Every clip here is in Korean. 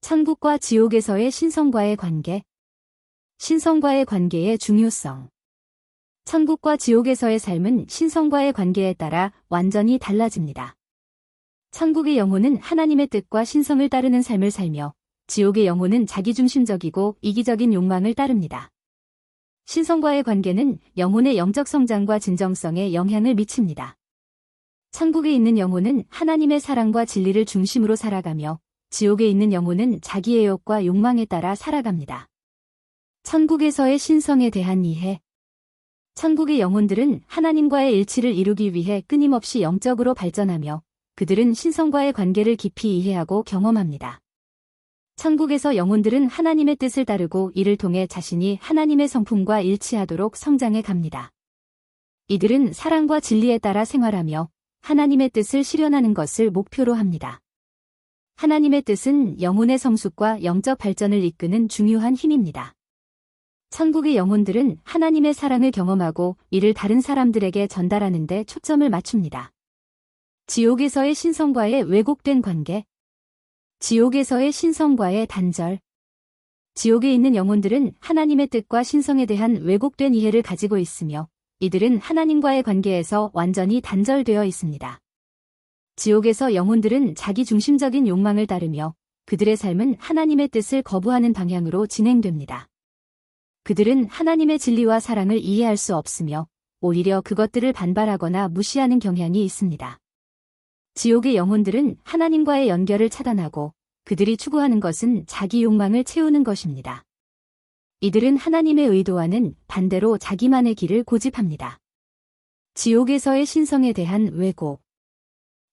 천국과 지옥에서의 신성과의 관계. 신성과의 관계의 중요성. 천국과 지옥에서의 삶은 신성과의 관계에 따라 완전히 달라집니다. 천국의 영혼은 하나님의 뜻과 신성을 따르는 삶을 살며 지옥의 영혼은 자기중심적이고 이기적인 욕망을 따릅니다. 신성과의 관계는 영혼의 영적 성장과 진정성에 영향을 미칩니다. 천국에 있는 영혼은 하나님의 사랑과 진리를 중심으로 살아가며 지옥에 있는 영혼은 자기의 욕과 욕망에 따라 살아갑니다. 천국에서의 신성에 대한 이해 천국의 영혼들은 하나님과의 일치를 이루기 위해 끊임없이 영적으로 발전하며 그들은 신성과의 관계를 깊이 이해하고 경험합니다. 천국에서 영혼들은 하나님의 뜻을 따르고 이를 통해 자신이 하나님의 성품과 일치하도록 성장해 갑니다. 이들은 사랑과 진리에 따라 생활하며 하나님의 뜻을 실현하는 것을 목표로 합니다. 하나님의 뜻은 영혼의 성숙과 영적 발전을 이끄는 중요한 힘입니다. 천국의 영혼들은 하나님의 사랑을 경험하고 이를 다른 사람들에게 전달하는 데 초점을 맞춥니다. 지옥에서의 신성과의 왜곡된 관계 지옥에서의 신성과의 단절 지옥에 있는 영혼들은 하나님의 뜻과 신성에 대한 왜곡된 이해를 가지고 있으며 이들은 하나님과의 관계에서 완전히 단절되어 있습니다. 지옥에서 영혼들은 자기 중심적인 욕망을 따르며 그들의 삶은 하나님의 뜻을 거부하는 방향으로 진행됩니다. 그들은 하나님의 진리와 사랑을 이해할 수 없으며 오히려 그것들을 반발하거나 무시하는 경향이 있습니다. 지옥의 영혼들은 하나님과의 연결을 차단하고 그들이 추구하는 것은 자기 욕망을 채우는 것입니다. 이들은 하나님의 의도와는 반대로 자기만의 길을 고집합니다. 지옥에서의 신성에 대한 왜곡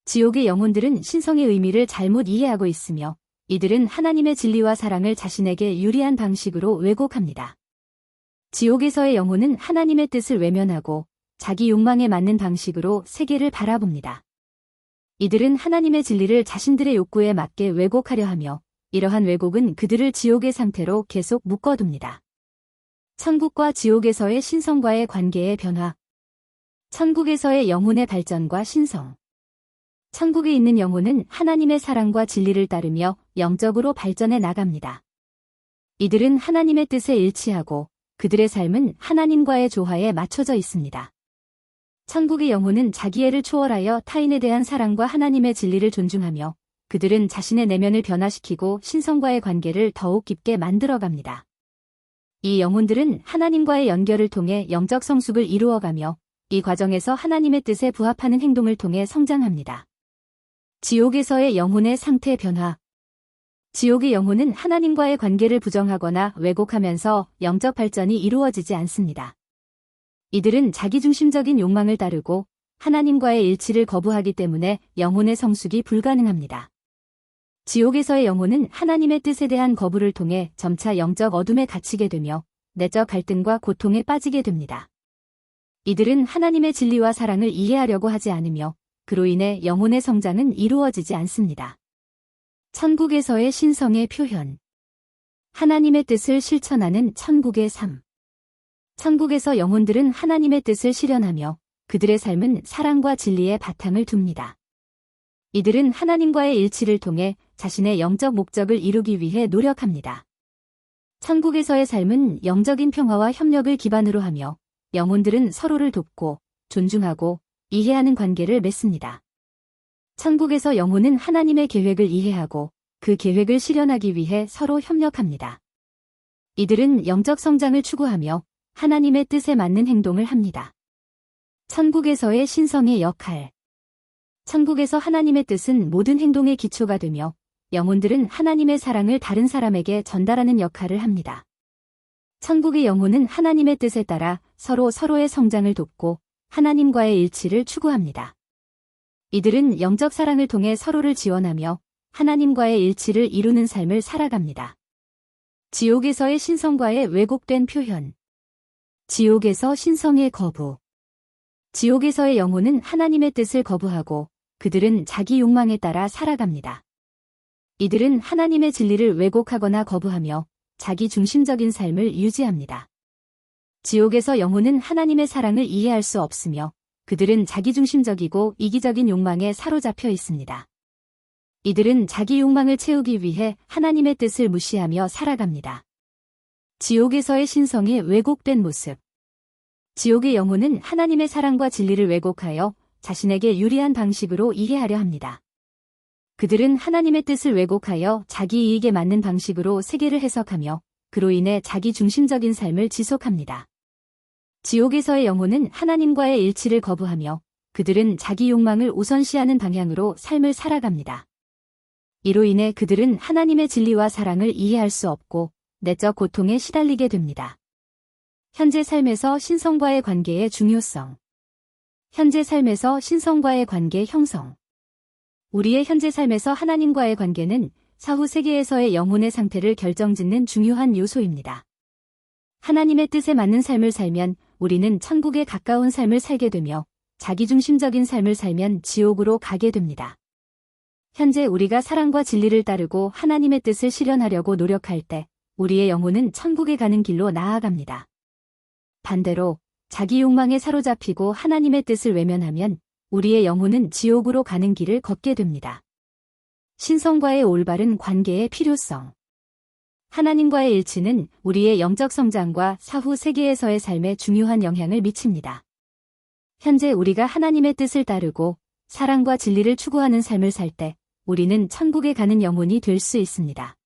지옥의 영혼들은 신성의 의미를 잘못 이해하고 있으며 이들은 하나님의 진리와 사랑을 자신에게 유리한 방식으로 왜곡합니다. 지옥에서의 영혼은 하나님의 뜻을 외면하고 자기 욕망에 맞는 방식으로 세계를 바라봅니다. 이들은 하나님의 진리를 자신들의 욕구에 맞게 왜곡하려 하며 이러한 왜곡은 그들을 지옥의 상태로 계속 묶어둡니다. 천국과 지옥에서의 신성과의 관계의 변화 천국에서의 영혼의 발전과 신성 천국에 있는 영혼은 하나님의 사랑과 진리를 따르며 영적으로 발전해 나갑니다. 이들은 하나님의 뜻에 일치하고 그들의 삶은 하나님과의 조화에 맞춰져 있습니다. 천국의 영혼은 자기애를 초월하여 타인에 대한 사랑과 하나님의 진리를 존중하며 그들은 자신의 내면을 변화시키고 신성과의 관계를 더욱 깊게 만들어갑니다. 이 영혼들은 하나님과의 연결을 통해 영적 성숙을 이루어가며 이 과정에서 하나님의 뜻에 부합하는 행동을 통해 성장합니다. 지옥에서의 영혼의 상태 변화. 지옥의 영혼은 하나님과의 관계를 부정하거나 왜곡하면서 영적 발전이 이루어지지 않습니다. 이들은 자기중심적인 욕망을 따르고 하나님과의 일치를 거부하기 때문에 영혼의 성숙이 불가능합니다. 지옥에서의 영혼은 하나님의 뜻에 대한 거부를 통해 점차 영적 어둠에 갇히게 되며 내적 갈등과 고통에 빠지게 됩니다. 이들은 하나님의 진리와 사랑을 이해하려고 하지 않으며 그로 인해 영혼의 성장은 이루어지지 않습니다. 천국에서의 신성의 표현 하나님의 뜻을 실천하는 천국의 삶 천국에서 영혼들은 하나님의 뜻을 실현하며 그들의 삶은 사랑과 진리의 바탕을 둡니다. 이들은 하나님과의 일치를 통해 자신의 영적 목적을 이루기 위해 노력합니다. 천국에서의 삶은 영적인 평화와 협력을 기반으로 하며 영혼들은 서로를 돕고 존중하고 이해하는 관계를 맺습니다. 천국에서 영혼은 하나님의 계획을 이해하고 그 계획을 실현하기 위해 서로 협력합니다. 이들은 영적 성장을 추구하며 하나님의 뜻에 맞는 행동을 합니다. 천국에서의 신성의 역할 천국에서 하나님의 뜻은 모든 행동의 기초가 되며 영혼들은 하나님의 사랑을 다른 사람에게 전달하는 역할을 합니다. 천국의 영혼은 하나님의 뜻에 따라 서로 서로의 성장을 돕고 하나님과의 일치를 추구합니다. 이들은 영적 사랑을 통해 서로를 지원하며 하나님과의 일치를 이루는 삶을 살아갑니다. 지옥에서의 신성과의 왜곡된 표현. 지옥에서 신성의 거부. 지옥에서의 영혼은 하나님의 뜻을 거부하고 그들은 자기 욕망에 따라 살아갑니다. 이들은 하나님의 진리를 왜곡하거나 거부하며 자기 중심적인 삶을 유지합니다. 지옥에서 영혼은 하나님의 사랑을 이해할 수 없으며 그들은 자기중심적이고 이기적인 욕망에 사로잡혀 있습니다. 이들은 자기 욕망을 채우기 위해 하나님의 뜻을 무시하며 살아갑니다. 지옥에서의 신성이 왜곡된 모습. 지옥의 영혼은 하나님의 사랑과 진리를 왜곡하여 자신에게 유리한 방식으로 이해하려 합니다. 그들은 하나님의 뜻을 왜곡하여 자기 이익에 맞는 방식으로 세계를 해석하며 그로 인해 자기 중심적인 삶을 지속합니다. 지옥에서의 영혼은 하나님과의 일치를 거부하며 그들은 자기 욕망을 우선시하는 방향으로 삶을 살아갑니다. 이로 인해 그들은 하나님의 진리와 사랑을 이해할 수 없고 내적 고통에 시달리게 됩니다. 현재 삶에서 신성과의 관계의 중요성. 현재 삶에서 신성과의 관계 형성. 우리의 현재 삶에서 하나님과의 관계는 사후 세계에서의 영혼의 상태를 결정짓는 중요한 요소입니다. 하나님의 뜻에 맞는 삶을 살면 우리는 천국에 가까운 삶을 살게 되며 자기중심적인 삶을 살면 지옥으로 가게 됩니다. 현재 우리가 사랑과 진리를 따르고 하나님의 뜻을 실현하려고 노력할 때 우리의 영혼은 천국에 가는 길로 나아갑니다. 반대로 자기 욕망에 사로잡히고 하나님의 뜻을 외면하면 우리의 영혼은 지옥으로 가는 길을 걷게 됩니다. 신성과의 올바른 관계의 필요성. 하나님과의 일치는 우리의 영적 성장과 사후 세계에서의 삶에 중요한 영향을 미칩니다. 현재 우리가 하나님의 뜻을 따르고 사랑과 진리를 추구하는 삶을 살 때 우리는 천국에 가는 영혼이 될 수 있습니다.